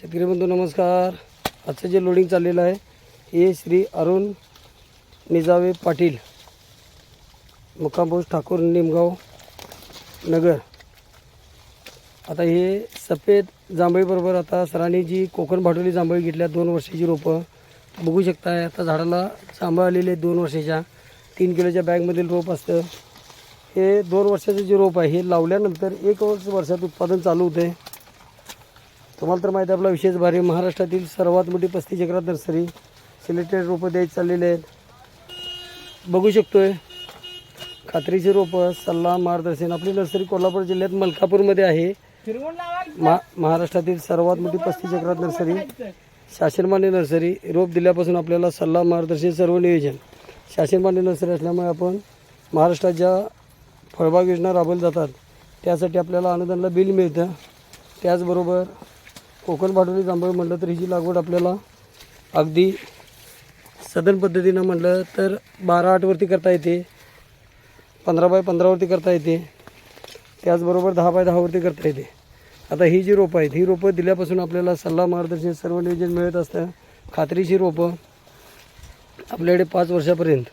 शेतकरी बंधू नमस्कार. आजचं जे लोडिंग चाललेलं आहे हे श्री अरुण निजावे पाटील मुक्कामभोज ठाकूर निमगाव नगर. आता हे सफेद जांभळीबरोबर आता सरांनी जी कोकण भाटोली जांभळी घेतल्या दोन वर्षाची रोपं बघू शकताय. आता झाडाला जांभळ आलेले आहेत दोन वर्षाच्या. तीन किलोच्या बॅगमधील रोप असतं. हे दोन वर्षाचं जे रोप आहे हे लावल्यानंतर एक वर्ष वर्षात उत्पादन चालू होते तुम्हाला तर माहिती आहे आपला विशेष भारी महाराष्ट्रातील सर्वात मोठी पस्तीस एकरात नर्सरी सिलेक्टेड रोपं द्यायची चाललेले आहेत. बघू शकतोय खात्रीची रोपं सल्ला मार्गदर्शन. आपली नर्सरी कोल्हापूर जिल्ह्यात मलकापूरमध्ये आहे. मा महाराष्ट्रातील सर्वात मोठी पस्तीस एकरात नर्सरी शासनमान्य नर्सरी. रोप दिल्यापासून आपल्याला सल्ला मार्गदर्शन सर्व नियोजन. शासनमान्य नर्सरी असल्यामुळे आपण महाराष्ट्रात ज्या फळबाग योजना राबवल्या जातात त्यासाठी आपल्याला अनुदानला बिल मिळतं. त्याचबरोबर कोकण भाडोली जांभळ म्हटलं तर हिची लागवड आपल्याला अगदी सदन पद्धतीनं म्हटलं तर बारा आठवरती करता येते. पंधरा बाय पंधरावरती करता येते. त्याचबरोबर दहा बाय दहावरती करता येते. आता ही जी रोपं आहेत ही रोपं दिल्यापासून आपल्याला सल्ला मार्गदर्शन सर्व नियोजन मिळत असतं. खात्रीची रोपं आपल्याकडे पाच वर्षापर्यंत.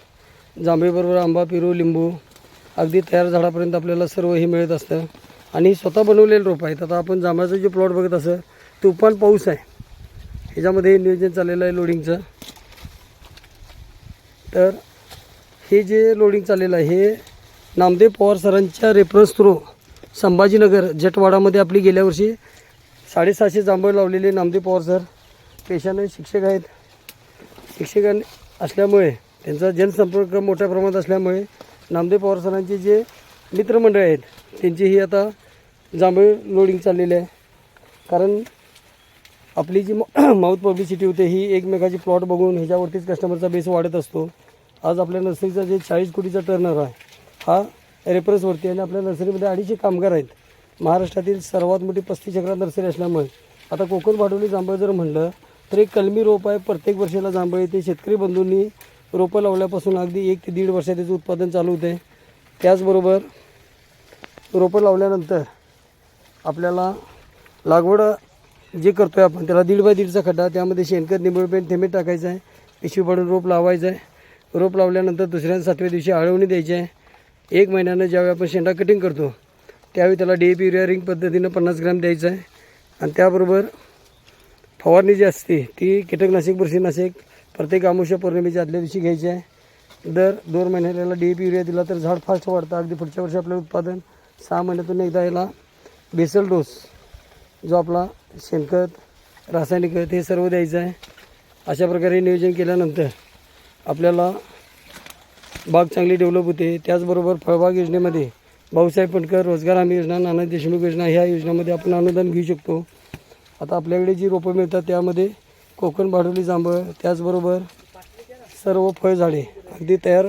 जांभळीबरोबर आंबा पेरू लिंबू अगदी तयार झाडापर्यंत आपल्याला सर्व हे मिळत असतं. आणि स्वतः बनवलेले रोपं आहेत. आता आपण जांभळाचं जे प्लॉट बघत असं तुफान पाऊस आहे. ह्याच्यामध्ये नियोजन चाललेलं आहे लोडिंगचं तर हे जे लोडिंग चाललेलं आहे हे नामदेव पवार सरांच्या रेफरन्स थ्रू संभाजीनगर जटवाडामध्ये आपली गेल्या वर्षी साडेसहाशे जांभळ लावलेले नामदेव पवार सर. पेशाने शिक्षक आहेत. शिक्षकां असल्यामुळे त्यांचा जनसंपर्क मोठ्या प्रमाणात असल्यामुळे नामदेव पवार सरांचे जे मित्रमंडळ आहेत त्यांची ही आता जांभळ लोडिंग चाललेली आहे. कारण आपली जी माउथ पब्लिसिटी होते ही एकमेकाची प्लॉट बघून ह्याच्यावरतीच कस्टमरचा बेस वाढत असतो. आज आपल्या नर्सरीचा जे चाळीस कोटीचा टर्नर आहे हा रेफरन्सवरती आणि आपल्या नर्सरीमध्ये अडीचशे कामगार आहेत. महाराष्ट्रातील सर्वात मोठी पस्तीस एकरात नर्सरी असल्यामुळे आता कोकण भाडवली जांभळ जर म्हणलं तर एक कलमी रोप आहे प्रत्येक वर्षाला जांभळ येते. शेतकरी बंधूंनी रोपं लावल्यापासून अगदी एक ते दीड वर्षात त्याचं उत्पादन चालू होते. त्याचबरोबर रोपं लावल्यानंतर आपल्याला लागवड जे करतो आहे आपण त्याला दीड बाय दीडचा खड्डा त्यामध्ये शेणखत निंबळपेंट थेंबे टाकायचं आहे. पिशवी पाडून रोप लावायचं आहे. रोप लावल्यानंतर दुसऱ्या सातव्या दिवशी आळवणी द्यायची आहे. एक महिन्यानं ज्यावेळी आपण शेंडा कटिंग करतो त्यावेळी त्याला D A P urea ring पद्धतीनं पन्नास ग्रॅम द्यायचं आहे. आणि त्याबरोबर फवारणी जी असते ती कीटकनाशक बुरशीनाशक प्रत्येक अमावस्या पौर्णिमेच्या आदल्या दिवशी घ्यायची आहे. दर दोन महिन्याला डी ए पी युरिया दिला तर झाड फास्ट वाढतं. अगदी पुढच्या वर्षी आपलं उत्पादन सहा महिन्यातून एकदा याला बेसल डोस जो आपला शेणखत रासायनिक खत हे सर्व द्यायचं आहे. अशा प्रकारे नियोजन केल्यानंतर आपल्याला बाग चांगली डेव्हलप होते. त्याचबरोबर फळबाग योजनेमध्ये भाऊसाहेब पटकर रोजगार हमी योजना नाना देशमुख योजना ह्या योजनामध्ये आपण अनुदान घेऊ शकतो. आता आपल्याकडे जी रोपं मिळतात त्यामध्ये कोकण भाडोली जांभळ त्याचबरोबर सर्व फळझाडे अगदी तयार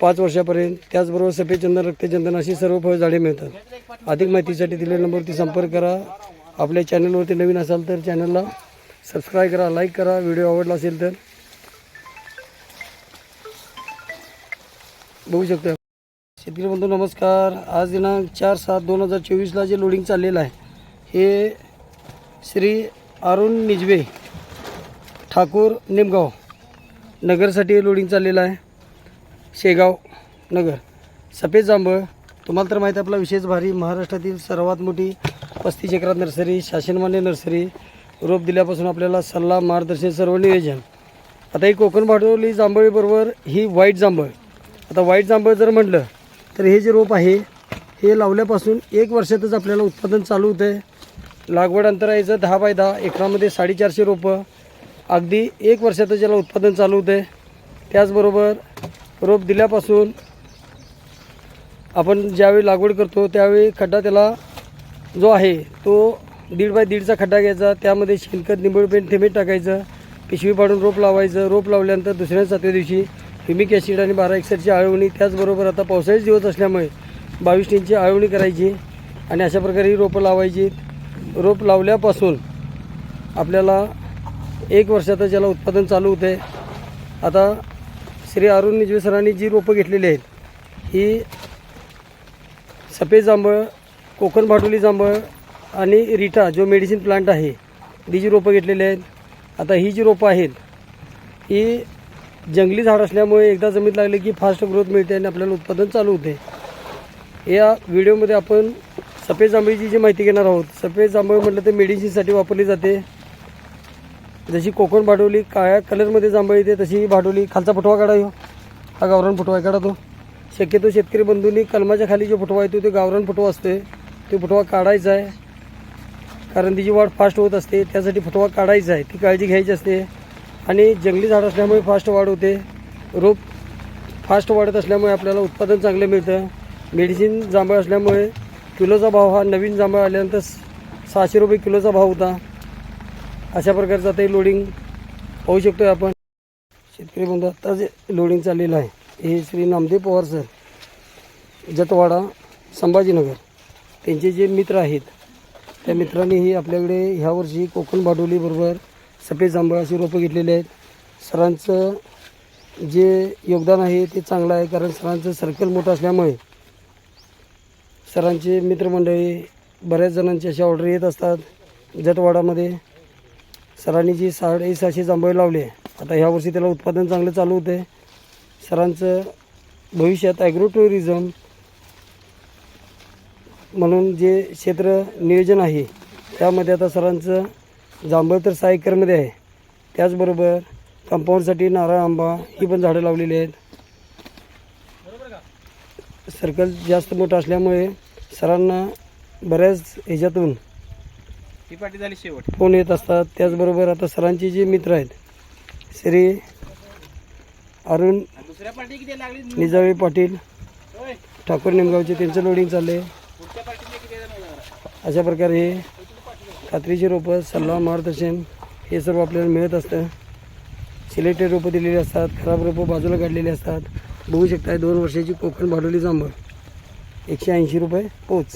पाच वर्षापर्यंत त्याचबरोबर सफेद चंदन रक्तचंदन अशी सर्व फळझाडे मिळतात. अधिक माहितीसाठी दिलेल्या नंबरवरती संपर्क करा. आपल्या चॅनलवरती नवीन असाल तर चॅनलला सबस्क्राईब करा लाईक करा व्हिडिओ आवडला असेल तर. बघू शकता. शेतकरी बंधू नमस्कार. आज दिनांक चार सात दोन हजार चोवीसला जे लोडिंग चाललेलं आहे हे श्री अरुण निजवे ठाकूर निमगाव नगरसाठी लोडिंग चाललेलं आहे. शेगाव नगर. सफेद जांभळ. तुम्हाला तर माहिती आपला विशेष भारी महाराष्ट्रातील सर्वात मोठी पस्तीस एकरात नर्सरी शासनमान्य नर्सरी रोप दिल्यापासून आपल्याला सल्ला मार्गदर्शन सर्व नियोजन. आता ही कोकण भाडवली जांभळीबरोबर ही व्हाईट जांभळ. आता व्हाईट जांभळ जर म्हटलं तर हे जे रोप आहे हे लावल्यापासून एक वर्षातच आपल्याला उत्पादन चालू होतं आहे लागवड अंतरायचं दहा बाय दहा एकरामध्ये साडेचारशे रोपं. अगदी एक वर्षातच याला उत्पादन चालू होतं आहे त्याचबरोबर रोप दिल्यापासून आपण ज्यावेळी लागवड करतो त्यावेळी खड्डा त्याला जो आहे तो दीड बाय दीडचा खड्डा घ्यायचा त्यामध्ये शेणखत निंबळपेंट थेंबे टाकायचं पिशवी पाडून रोप लावायचं. रोप लावल्यानंतर दुसऱ्या सातव्या दिवशी फिमिक ॲसिड आणि बारा एक्सरची आळवणी त्याचबरोबर आता पावसाळीच दिवस असल्यामुळे बावीस टीनची आळवणी करायची आणि अशा प्रकारे ही रोपं लावायची. रोप लावल्यापासून आपल्याला एक वर्षातच ज्याला उत्पादन चालू होतं आहे आता श्री अरुण निजवे सरांनी जी रोपं घेतलेली आहेत ही सफेद जांभळ कोकण भाटोली जांभळ आणि रिटा जो मेडिसिन प्लांट आहे ती जी रोपं घेतलेली आहेत आता ही जी रोपं आहेत ही जंगली झाड असल्यामुळे एकदा जमीत लागले की फास्ट ग्रोथ मिळते आणि आपल्याला उत्पादन चालू होते. या व्हिडिओमध्ये आपण सफेद जांभळीची जी माहिती घेणार आहोत सफेद जांभळ म्हटलं तर मेडिसिनसाठी वापरली जाते. जशी कोकण भाडवली काळ्या कलरमध्ये जांभळ येते तशी ही भाडवली खालचा फुटवा काढा ह्यो हा गावरान फुटवा काढा तो. शक्यतो शेतकरी बंधूंनी कलमाच्या खाली जो फुटवा येतो तो गावरान फुटवा असते तो फुटवा काढायचा आहे. कारण तिची वाढ फास्ट होत असते त्यासाठी फुटवा काढायचा आहे. ती काळजी घ्यायची असते. आणि जंगली झाड असल्यामुळे फास्ट वाढ होते. रोप फास्ट वाढत असल्यामुळे आपल्याला उत्पादन चांगलं मिळतं. मेडिसिन जांभळ असल्यामुळे किलोचा भाव हा नवीन जांभळ आल्यानंतर सहाशे रुपये किलोचा भाव होता. अशा प्रकारचं आता लोडिंग पाहू शकतो आपण. शेतकरी बंधू आत्ता जे लोडिंग चाललेलं आहे हे श्री नामदेव पवार सर जतवाडा संभाजीनगर. त्यांचे जे मित्र आहेत त्या मित्रांनीही आपल्याकडे ह्या वर्षी कोकण बाडोलीबरोबर सफेद जांभळ अशी रोपं घेतलेली आहेत. सरांचं जे योगदान आहे ते चांगलं आहे कारण सरांचं सर्कल मोठं असल्यामुळे सरांचे मित्रमंडळी बऱ्याच जणांची अशा ऑर्डर येत असतात. जटवाडामध्ये सरांनी जी साडेसहाशे जांभळे लावले आता ह्यावर्षी त्याला उत्पादन चांगलं चालू होते सरांचं भविष्यात ॲग्रो टुरिझम म्हणून जे क्षेत्र नियोजन आहे त्यामध्ये आता सरांचं जांभळ तर सहा एकरमध्ये आहे. त्याचबरोबर कंपाऊंडसाठी नारळ आंबा ही पण झाडं लावलेली आहेत. सर्कल जास्त मोठं असल्यामुळे सरांना बऱ्याच ह्याच्यातून पाठी झाली शेवट. फोन येत असतात. त्याचबरोबर आता सरांचे जे मित्र आहेत श्री अरुण निजावी पाटील ठाकूर निमगावचे त्यांचं लोडिंग चालले अशा प्रकारे कात्रीची रोपं सल्ला मार्गदर्शन हे सर्व आपल्याला मिळत असतं. सिलेक्टेड रोपं दिलेली असतात खराब रोपं बाजूला काढलेली असतात. बघू शकताय दोन वर्षाची कोकण भाडवली जांभळ. एकशे ऐंशी रुपये पोच.